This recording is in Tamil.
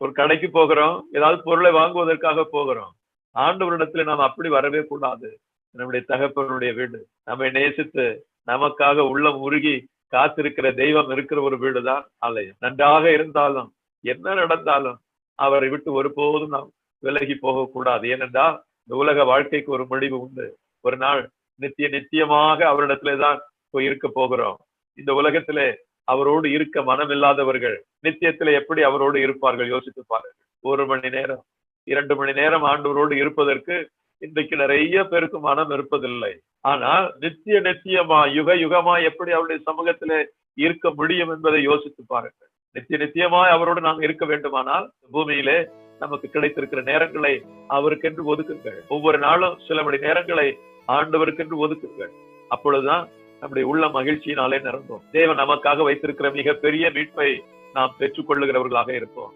ஒரு கடைக்கு போகிறோம் ஏதாவது பொருளை வாங்குவதற்காக போகிறோம். ஆண்டவரிடத்துல நாம் அப்படி வரவே கூடாது. நம்முடைய தகப்பனுடைய வீடு நம்மை நேசித்து நமக்காக உள்ளம் உருகி காத்திருக்கிற தெய்வம் இருக்கிற ஒரு வீடுதான் ஆலயம். நன்றாக இருந்தாலும் என்ன நடந்தாலும் அவரை விட்டு ஒருபோதும் நாம் விலகி போகக்கூடாது. ஏனென்றால் இந்த உலக வாழ்க்கைக்கு ஒரு முடிவு உண்டு. ஒரு நாள் நித்திய நித்தியமாக அவரிடத்திலே தான் போய் இருக்க போகிறோம். இந்த உலகத்திலே அவரோடு இருக்க மனம் இல்லாதவர்கள் நித்தியத்துல எப்படி அவரோடு இருப்பார்கள்? யோசித்து பாருங்கள். ஒரு மணி நேரம் இரண்டு மணி நேரம் ஆண்டவரோடு இருப்பதற்கு இன்றைக்கு நிறைய பேருக்கு மனம் இருப்பதில்லை. ஆனால் நித்திய நித்தியமா யுக யுகமா எப்படி அவருடைய சமூகத்திலே இருக்க முடியும் என்பதை யோசித்து பாருங்கள். நித்திய நித்தியமாய் அவரோடு நாம் இருக்க வேண்டுமானால் பூமியிலே நமக்கு கிடைத்திருக்கிற நேரங்களை அவருக்கென்று ஒதுக்குங்கள். ஒவ்வொரு நாளும் சில மணி நேரங்களை ஆண்டவருக்கென்று ஒதுக்குங்கள். அப்பொழுதுதான் நம்முடைய உள்ள மகிழ்ச்சியினாலே நிரம்பும் தேவன் நமக்காக வைத்திருக்கிற மிகப்பெரிய மீட்பை நாம் பெற்றுக் கொள்ளுகிறவர்களாக இருப்போம்.